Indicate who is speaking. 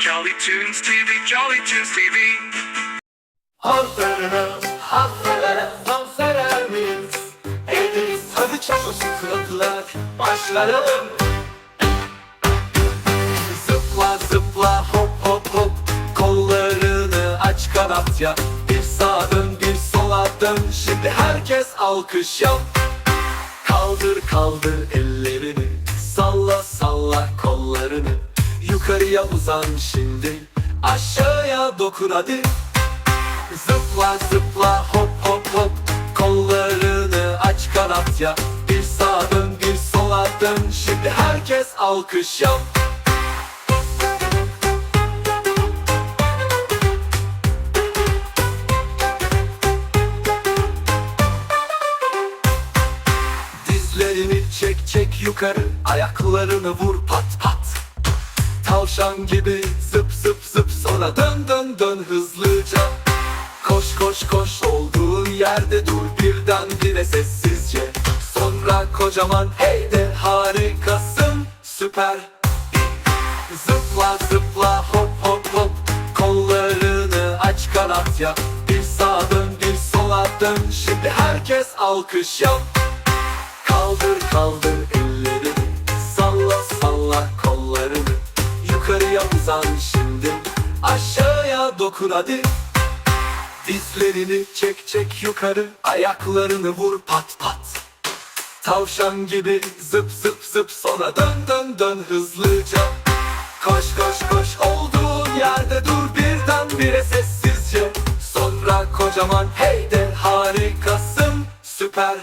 Speaker 1: Jolly Tunes TV, Jolly Tunes TV.
Speaker 2: Hazırız, hazırız, hazır mıyız? Eliniz hadi çalışın kırıklar, başlayalım. Zıpla zıpla hop hop hop, kollarını aç kanat yap. Bir sağa dön bir sola dön, şimdi herkes alkış yap. Kaldır kaldır ellerini, Yukarıya uzan şimdi, aşağıya dokun hadi. Zıpla zıpla hop hop hop. Kollarını aç kanat yap Bir sağa dön bir sola dön. Şimdi herkes alkış yap. Dizlerini çek çek yukarı. Ayaklarını vur pat pat Tavşan gibi zıp zıp zıp Sonra dön dön dön hızlıca. Koş koş koş olduğun yerde dur birdenbire sessizce. Sonra kocaman hey de harikasın süper. Zıpla zıpla hop hop hop Kollarını aç kanat yap. Bir sağa dön bir sola dön Şimdi herkes alkış yap. Kaldır kaldır Uzan şimdi. Aşağıya dokun hadi. Dizlerini çek çek yukarı. Ayaklarını vur pat pat. Tavşan gibi zıp zıp zıp Sonra dön dön dön hızlıca. Koş koş koş olduğun yerde dur birdenbire sessizce. Sonra kocaman hey de harikasın süper